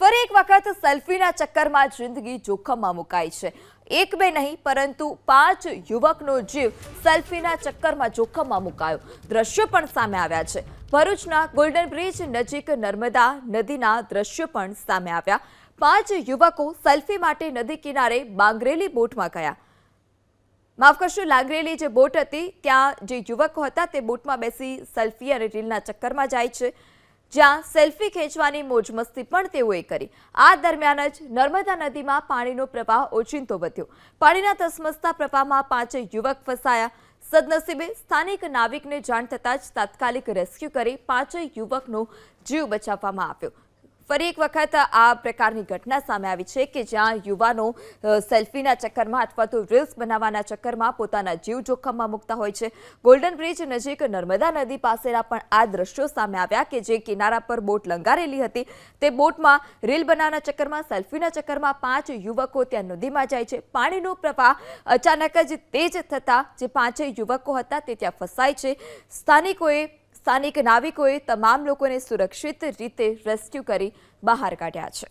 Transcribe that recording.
ફરી એક વખત સેલ્ફીના ચક્કરમાં જિંદગી જોખમમાં મુકાઈ છે. એક બે નહીં, પરંતુ પાંચ યુવકનો જીવ સેલ્ફીના ચક્કરમાં જોખમમાં મુકાયો. દ્રશ્યો પણ સામે આવ્યા છે. ભરૂચના ગોલ્ડન બ્રિજ નજીક નર્મદા નદીના દ્રશ્યો પણ સામે આવ્યા. પાંચ યુવકો સેલ્ફી માટે નદી કિનારે બાંગરેલી બોટમાં ગયા. માફ કરશો, લાંગરેલી જે બોટ હતી, ત્યાં જે યુવકો હતા તે બોટમાં બેસી સેલ્ફી અને રીલના ચક્કરમાં જાય છે. જ્યાં સેલ્ફી ખેંચવાની મોજમસ્તી પણ તેઓએ કરી. આ દરમિયાન જ નર્મદા નદીમાં પાણીનો પ્રવાહ ઓચિંતો વધ્યો. પાણીના ધસમસતા પ્રવાહમાં પાંચે યુવક ફસાયા. સદનસીબે સ્થાનિક નાવિકને જાણ થતાં જ તાત્કાલિક રેસ્ક્યુ કરી પાંચે યુવકનો જીવ બચાવવામાં આવ્યો. ફરી એક વખત આ પ્રકારની ઘટના સામે આવી છે કે જ્યાં યુવાનો સેલ્ફીના ચક્કરમાં અથવા તો રીલ્સ બનાવવાના ચક્કરમાં પોતાના જીવ જોખમમાં મૂકતા હોય છે. ગોલ્ડન બ્રિજ નજીક નર્મદા નદી પાસેના પણ આ દ્રશ્યો સામે આવ્યા કે જે કિનારા પર બોટ લંગારેલી હતી. તે બોટમાં રીલ બનાવવાના ચક્કરમાં, સેલ્ફીના ચક્કરમાં પાંચ યુવકો ત્યાં નદીમાં જાય છે. પાણીનો પ્રવાહ અચાનક જ તેજ થતાં જે પાંચેય યુવકો હતા તે ત્યાં ફસાય છે. સ્થાનિકોએ સ્થાનિક નાવિકોએ તમામ લોકોને સુરક્ષિત રીતે રેસ્ક્યુ કરી બહાર કાઢ્યા છે.